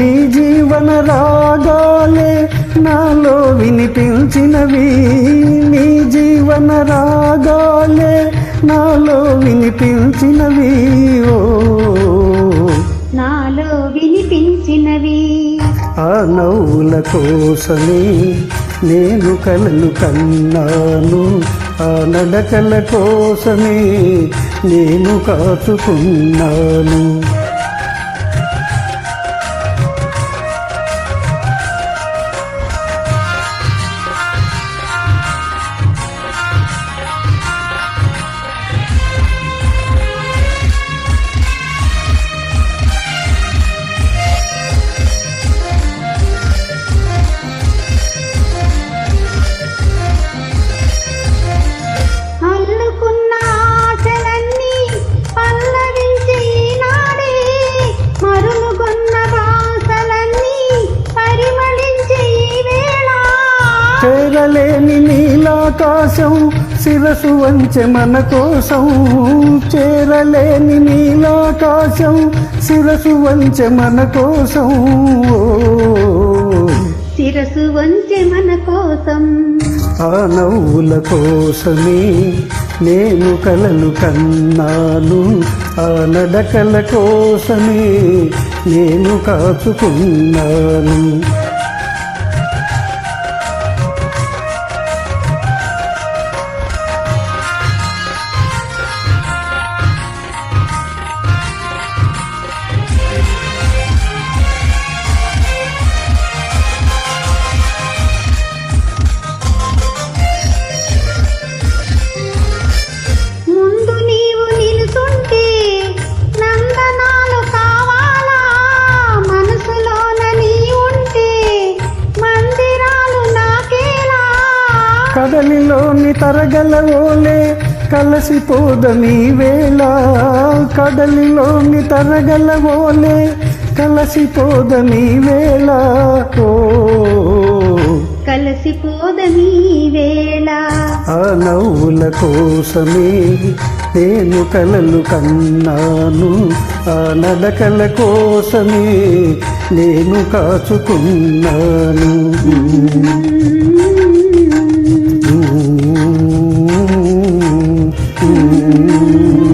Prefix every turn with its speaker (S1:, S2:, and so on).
S1: నీ జీవన రాగాలే నాలో వినిపించినవి. నీ జీవన రాగాలే నాలో వినిపించినవి. ఓ
S2: నాలో వినిపించినవి.
S1: ఆ నవ్వుల కోసమే నేను కలలు కన్నాను. ఆ నడకల కోసమే నేను కాచుకున్నాను. చేరలేని నీలాకాశం శిరసు వంచె మన కోసం. చేరలేని నీలాకాశం శిరసు వంచె మన కోసం.
S2: శిరసు వంచె మన కోసం.
S1: ఆ నవ్వుల కోసమే నేను కలలు కన్నాను. ఆ నడకల కోసమే నేను కాచుకున్నాను. కడలిలోని తరగల ఓలే కలసిపోదని వేళ. కడలిలోని తరగల ఓలే కలసిపోదని వేళ. ఓ
S2: కలసిపోదని వేళ.
S1: ఆ నవ్వుల కోసమే నేను కలలు కన్నాను. ఆ నడకల కోసమే నేను కాచుకున్నాను. Ooh.